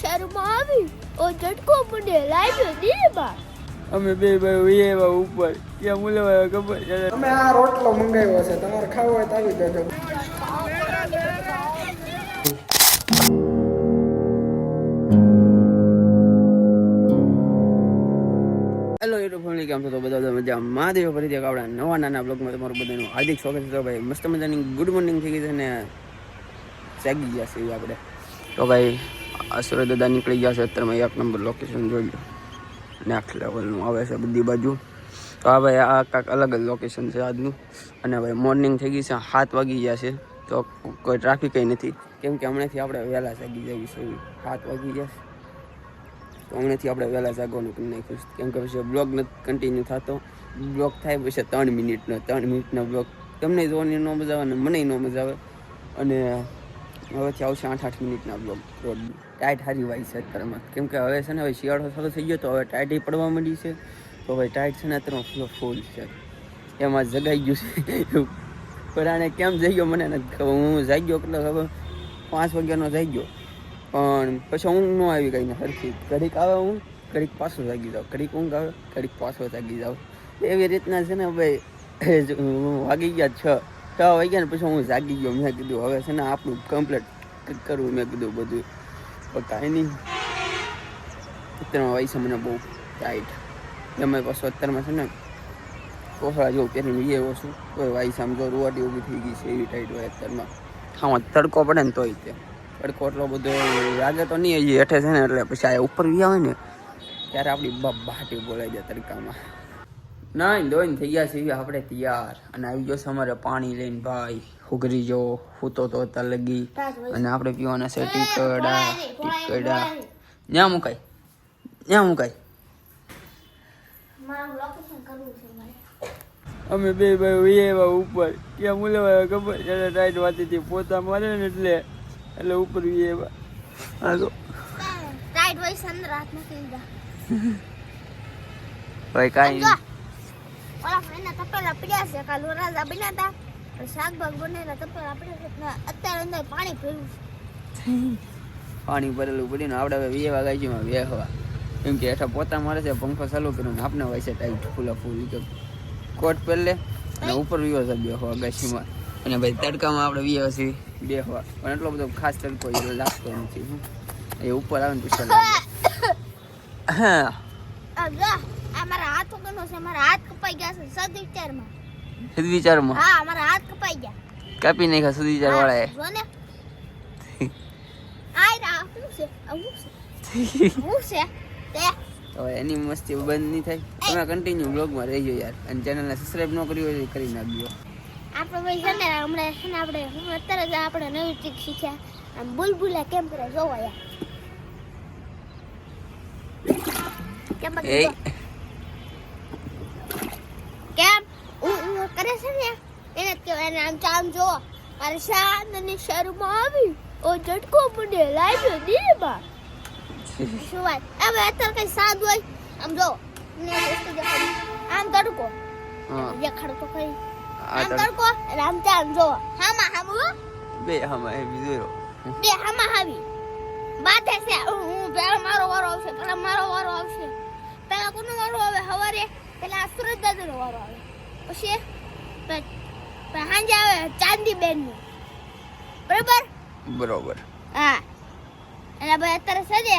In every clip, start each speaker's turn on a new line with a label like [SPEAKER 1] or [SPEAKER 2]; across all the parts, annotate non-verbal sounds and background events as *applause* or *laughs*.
[SPEAKER 1] શહેરમાં આવી ઓ ઝટકો મને લાગ્યો દિલમાં
[SPEAKER 2] અમે બે ભાઈ એવા ઉપર ત્યાં મુલવા ખબર છે.
[SPEAKER 3] તમે આ રોટલો મંગાવ્યો છે તમારે ખાવો હોય તો આવી જજો.
[SPEAKER 2] હેલો યુટ્યુબ ફેમિલી કેમ છો? તો બધા બધા મજા મહાદેવ ફરીથી એક આપણા નવા નાના બ્લોગમાં તમારું બધાનું હાર્દિક સ્વાગત છે. તો ભાઈ મસ્ત મજાની ગુડ મોર્નિંગ થઈ ગઈ છે ને જાગી ગયા છે એ આપણે. તો ભાઈ આ સુરત દાદા નીકળી ગયા છે. અત્યારમાં એક નંબર લોકેશન જોઈ લો નેક્સ્ટ લેવલનું આવે છે બધી બાજુ. તો ભાઈ, આ કાંક અલગ જ લોકેશન છે આજનું. અને ભાઈ મોર્નિંગ થઈ ગઈ છે, સાત વાગી ગયા છે. તો કોઈ ટ્રાફિક નથી. કેમ કે હમણાંથી આપણે વહેલા જાગી જવી છે. સાત વાગી ગયા તો હમણાંથી આપણે વહેલા જાગવાનું કરી નાખ્યું. કેમ કે પછી બ્લોગ નથી કન્ટિન્યુ થતો. બ્લોગ થાય પછી ત્રણ મિનિટનો ત્રણ મિનિટનો બ્લોગ તમને જોવાની ન મજા આવે અને મને ન મજા આવે. અને હવેથી આવશે આઠ આઠ મિનિટના બ્લોગ રોજ ટાઈટ હારી વાય છે અત્યારમાં કેમ કે હવે છે ને, હવે શિયાળો સારો થઈ ગયો તો હવે ટાઈટ પડવા માંડી છે. તો હવે ટાઈટ છે ને અત્યારમાં ફૂલ ફૂલ છે. એમાં જગાઈ ગયું છે. પણ આને કેમ જઈ ગયો મને નથી ખબર. હું જાઈ ગયો એટલે ખબર? પાંચ વાગ્યાનો જાઈ ગયો. પણ પછી ઊંઘ ન આવી ગઈ ને સરખી. ઘડીક આવે હું ઘડીક પાછો જાગી જાઉં ઘડીક ઊંઘ આવે, ઘડીક પાછો જાગી જાઉં એવી રીતના છે ને, ભાઈ વાગી ગયા છ. છ વાગ્યા ને પછી હું જાગી ગયો. મેં કીધું, હવે છે ને આપણું કમ્પ્લીટ કરવું. મેં કીધું, બધું પણ કાંઈ નહીં. અત્યારમાં વાય છે મને બહુ ટાઈટ એમાં પાછું અત્યારમાં છે ને કોસળા જેવું પહેરીને એ છું. કોઈ વાય તો રૂવાટી ઊભી થઈ ગઈ છે એવી ટાઈટ હોય અત્યારમાં. ખાવા તડકો પડે ને તોય તે. તડકો એટલો બધો લાગે તો નહીં હેઠે છે ને એટલે પછી આ ઉપર ગયા હોય ને ત્યારે આપણી બાટી બોલાઈ જાય તડકામાં. નહીં ધોઈને થઈ ગયા છીએ. આપણે તૈયાર. અને આવી ગયો અમારે પાણી લઈને ભાઈ. ઉઘરી જો હૂતો તો તલગી લગી. અને આપણે પીવાના છે ટીકડા. ટીકડા. ન્યા મુકાય. ન્યા મુકાય. અમે બે ભાઈ એવા ઉપર. ક્યાં મુલવા ખબર છે. ટાઈટ વાતી હતી. પોતા મારે ને એટલે. એટલે ઉપર એવા. હા તો
[SPEAKER 1] રાઈટ વોઇસ અંદર હાથ
[SPEAKER 2] ભાઈ કાંઈ
[SPEAKER 1] ઓલા ફ્રેન્ડના તપેલા પડ્યા છે કાલ વરાજા બન્યા હતા શાકભાગ બનેલા તપેલા પડ્યા છે અત્યારે અંદર પાણી ભર્યું છે
[SPEAKER 2] પાણી ભરેલું પડીને આપણે હવે વીએ વાગાઈમાં વેહવા કેમ કે હેઠા પોતા મારે છે પંખો ચાલુ કર્યો ને આપણે હોય છે ટાઈટ ફૂલા ફૂલ કે કોટ પહેરલે અને ઉપર વિવો છે બેહવા ગાછીમાં અને ભાઈ તડકામાં આપણે વીએ હશે બે હવા પણ એટલો બધો ખાસ તડકો એ લાગતો નથી એ ઉપર આવે ને પછી લાગે હા
[SPEAKER 1] હાથ ઉગનો છે હાથ કપાઈ ગયા છે સદવિચારમાં.
[SPEAKER 2] સદવિચારમાં?
[SPEAKER 1] હા મારા હાથ કપાઈ ગયા.
[SPEAKER 2] કાપી નાખ્યા સદવિચાર વાળાએ
[SPEAKER 1] જો ને આય રા છે? આ છે? તે.
[SPEAKER 2] હવે એની મસ્તી બંધ નહીં થાય. તમે કન્ટિન્યુ બ્લોગમાં રહેજો યાર. અને ચેનલને સબસ્ક્રાઇબ ન કરી હોય કરી નાખજો.
[SPEAKER 1] આપણે ભાઈ છે ને હમણાં છે ને આપણે હું અત્યારે જ આપણે નવી ટ્રીક શીખ્યા. આમ બુલબુલા કેમ કરે જોવા યાર. કેમ છે ને એને જ કહેવાય આમ ચામ જો મારે શાંત અને શરૂમાં આવી. ઓ ઝટકો મને લાગ્યો દિલમાં. શું વાત? હવે અત્યારે કઈ સાદ હોય. આમ જો આમ તડકો.
[SPEAKER 2] હા.
[SPEAKER 1] દેખાડો તો ખરી. આમ તડકો. રામ ચામ જો હામાં હામ?
[SPEAKER 2] બે હમણાં એ બીજો
[SPEAKER 1] બે હામાં હાવી બાધે છે હું હું પેલા મારો વારો આવશે પેલા મારો વારો આવશે. પેલા કોનો વારો આવે? હવારે. પેલા સુરત દાદાનો વારો આવે. પછી પ- પ- સાંજે આવે ચાંદી બેન બરોબર?
[SPEAKER 2] બરાબર.
[SPEAKER 1] હા. એટલે ભાઈ અત્યારે સજે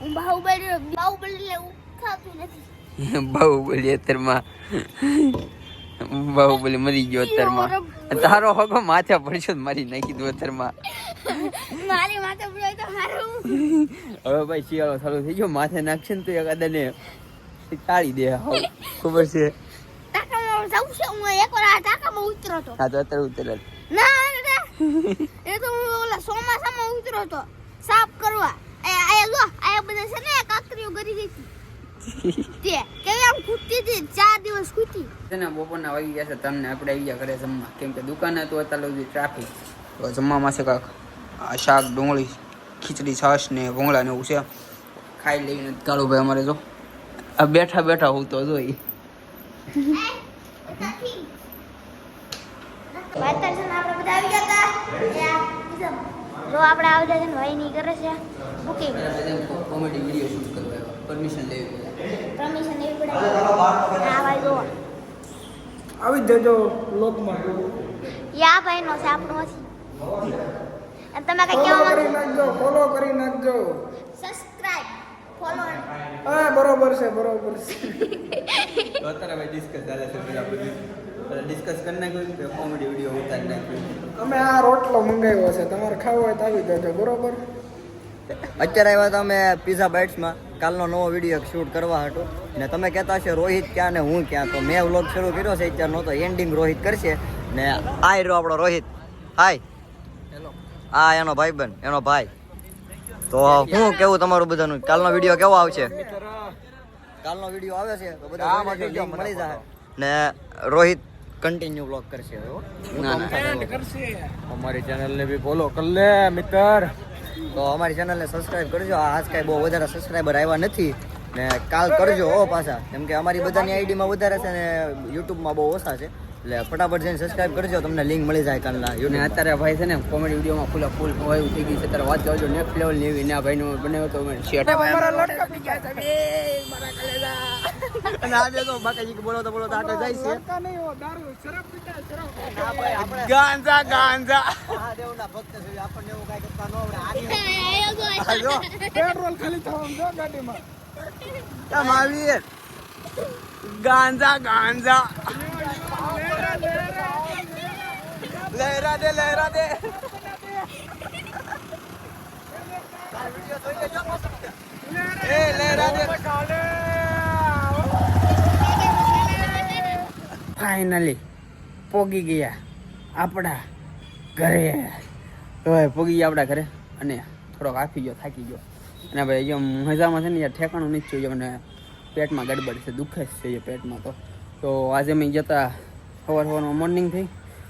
[SPEAKER 1] હું બાહુબલી બાહુબલી હું ખાતું નથી. *laughs*
[SPEAKER 2] બાહુબલી અત્યારમાં બાહુબલી મરી ગયો અત્યારમાં. તારો હગો માથે પડશો મારી નાખી દો અત્યારમાં.
[SPEAKER 1] મારી માથે પડ્યો તો મારું. *laughs*
[SPEAKER 2] હવે ભાઈ શિયાળો ચાલુ થઈ ગયો માથે નાખશે ને તો એક અદાને ટાળી દે ખબર છે?
[SPEAKER 1] ટાકામાં જવું છે હું એકવાર આ ટાકામાં ઉતરો તો
[SPEAKER 2] હા તો અત્યારે ઉતરે
[SPEAKER 1] ના એ તો હું ઓલા ચોમાસામાં ઉતરો તો સાફ કરવા. એ આયા જો આયા બધા છે ને કાકરીઓ કરી હતી. તે કેવી આમ ખૂટતી હતી ચાર દિવસ ખૂટી.
[SPEAKER 2] છે ને બપોરના વાગી ગયા છે તમને આપણે આવી ગયા ઘરે જમવા. કેમ કે દુકાને તો અત્યારે સુધી ટ્રાફિક તો જમવામાં છે કાંક આ શાક ડુંગળી ખીચડી છાશ ને ભૂંગળા ને એવું છે. ખાઈ લઈને કાળુભાઈ અમારે જો. આ બેઠા બેઠા હું તો જોઈ.
[SPEAKER 1] વાતર છે ને આપણે બધા આવી ગયા હતા એ આ બીજા જો આપણે આવતા છે ને ભાઈ ની કરે છે બુકિંગ
[SPEAKER 2] કોમેડી વીડિયો શૂટ કરવા પરમિશન લેવી પડે
[SPEAKER 1] પરમિશન લેવી પડે હા ભાઈ જો
[SPEAKER 3] આવી જ જજો લોકમાં
[SPEAKER 1] યા ભાઈ નો છે આપણો નથી અને તમે કઈ
[SPEAKER 3] ફોલો
[SPEAKER 1] કહેવા
[SPEAKER 3] કરી નાખજો ફોલો કરી નાખજો
[SPEAKER 1] સબસ્ક્રાઇબ ફોલો
[SPEAKER 3] હા બરોબર છે બરોબર છે.
[SPEAKER 2] તો અત્યારે ભાઈ ડિસ્કસ ચાલે છે પેલા બધું. ડિસ્કસ કરી નાખ્યું કે કોમેડી વીડિયો ઉતારી નાખ્યું
[SPEAKER 3] અમે આ રોટલો મંગાવ્યો છે તમારે ખાવો હોય તો આવી જજો બરોબર?
[SPEAKER 4] અત્યારે આવ્યા હતા અમે પીઝા બાઇટ્સમાં કાલનો નવો વીડિયો શૂટ કરવા હતો. ને તમે કહેતા હશો રોહિત ક્યાં ને હું ક્યાં? તો મેં વ્લોગ શરૂ કર્યો છે અત્યારે નહોતો એન્ડિંગ રોહિત કરશે. ને આ રહ્યો આપણો રોહિત. હાય આ એનો ભાઈબંધ એનો ભાઈ. તો હું કેવું તમારું બધાનું? કાલનો વીડિયો કેવો આવશે? કાલનો વીડિયો આવે છે તો બધા મળી જાય. ને રોહિત કન્ટિન્યુ બ્લોક કરશે
[SPEAKER 2] ના, ના.
[SPEAKER 3] અમારી ચેનલને બી ફોલો કલ્લે મિત્ર.
[SPEAKER 4] તો અમારી ચેનલને સબસ્ક્રાઇબ કરજો. આજ કાંઈ બહુ વધારે સબસ્ક્રાઇબર આવ્યા નથી. ને કાલ કરજો હો પાછા. કેમ કે અમારી બધાની આઈડીમાં વધારે છે ને યુટ્યુબમાં બહુ ઓછા છે. એટલે ફટાફટ જઈને સબસ્ક્રાઇબ કરજો તમને લિંક મળી જાય કાલના. યુટ્યુબ
[SPEAKER 2] અત્યારે ભાઈ છે ને કોમેડી વિડીયોમાં ફૂલ ફૂલ હોય થઈ ગઈ છે અત્યારે વાત કરજો નેક્સ્ટ લેવલની એવી ના ભાઈનો બનાવ્યો તો શેટ
[SPEAKER 4] અને આજે તો બાકાજી બોલો તો બોલો તો આગળ જાય છે.
[SPEAKER 3] ગાંજા ગાંજા.
[SPEAKER 4] મહાદેવના ભક્ત છે આપણને એવું કાઈ કરતા ન આવડે. આ
[SPEAKER 3] પેટ્રોલ ખાલી થવાનું જો ગાડીમાં.
[SPEAKER 4] મહાવીર
[SPEAKER 3] ગાંજા ગાંજા. લહેરા દે લહેરા દે. એ
[SPEAKER 2] પોગી ગયા આપણા ઘરે. હવે પોગી ગયા આપણા ઘરે અને થોડોક આફી ગયો, થાકી ગયો. અને ભાઈ જેમ મજામાં છે ને, યાર ઠેકાણું નથી થયું અને પેટમાં ગડબડ છે, દુખે જ છે પેટમાં તો. તો આજે મેં જતા સવાર સવારમાં મોર્નિંગ થઈ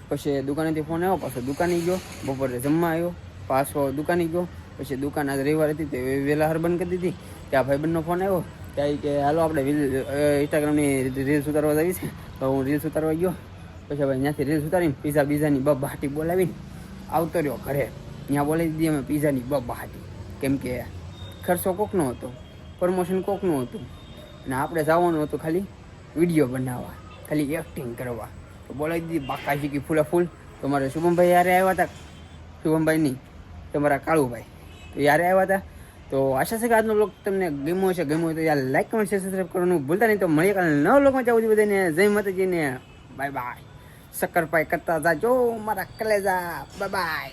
[SPEAKER 2] પછી દુકાનેથી ફોન આવ્યો, પાછો દુકાને ગયો, બપોરે જમવા આવ્યો, પાછો દુકાને ગયો, પછી દુકાન આજ રવિવાર હતી તે વહેલા હાર બંધ કરી દીધી ત્યાં ભાઈબંધનો ફોન આવ્યો ત્યાં કે હાલો આપણે ઇન્સ્ટાગ્રામની રીલ્સ ઉતારવા આવી છે. તો હું રીલ્સ ઉતારવા ગયો, પછી ભાઈ ત્યાંથી રીલ્સ ઉતારીને પીઝા બીઝાની બબ હાટી બોલાવીને આવતો રહ્યો ઘરે. ત્યાં બોલાવી દીધી અમે પીઝાની બબ હાટી. કેમ કે ખર્ચો કોકનો હતો પ્રમોશન કોકનું હતું. અને આપણે જવાનું હતું ખાલી વીડિયો બનાવવા, ખાલી એક્ટિંગ કરવા. તો બોલાવી દીધી બાકાજી કી ફૂલા ફૂલ. તો મારે શુભમભાઈ યારે આવ્યા હતા. શુભમભાઈ નહીં તમારા કાળુભાઈ. તો યારે આવ્યા હતા. તો આશા છે કે આજનો બ્લોગ તમને ગમ્યો છે ગમ્યો તો યાર લાઈક કમેન્ટ શેર સબસ્ક્રાઈબ કરવાનું ભૂલતા નહીં. તો મળીએ કાલે નવ બ્લોગમાં છું બધાને જય માતાજીને બાય બાય શક્કરપાઈ કરતા જાજો, મારા કલેજા. Bye bye